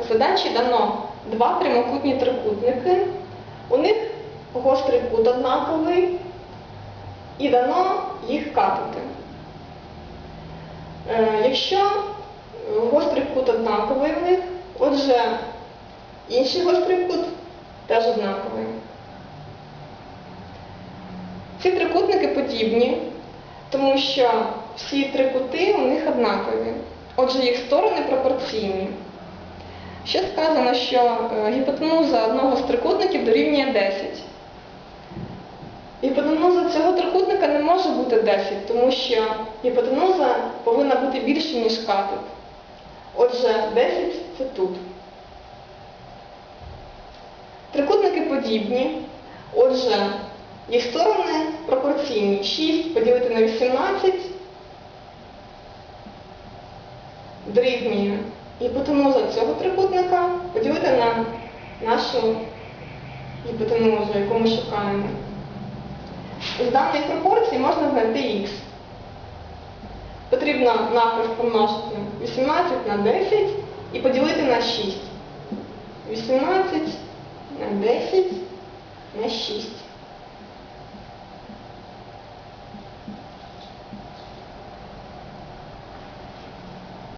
У задачі дано два прямокутні трикутники. У них гострий кут однаковий і дано їх катати. Е, Якщо гострий кут однаковий в них, отже, інший гострий кут теж однаковий. Ці трикутники подібні, тому що всі три кути у них однакові. Отже, їх сторони пропорційні. Ще сказано, що е, гіпотенуза одного з трикутників дорівнює 10. Гіпотенуза цього трикутника не може бути 10, тому що гіпотенуза повинна бути більше, ніж катет. Отже, 10 це тут. Трикутники подібні. Отже, їх сторони пропорційні. 6 поділити на 18 дорівнює гіпотенуза цього трикутника нашу гіпотенузу, яку ми шукаємо. З даної пропорції можна знайти х. Потрібно навпис помножити 18 на 10 і поділити на 6. 18 на 10 на 6.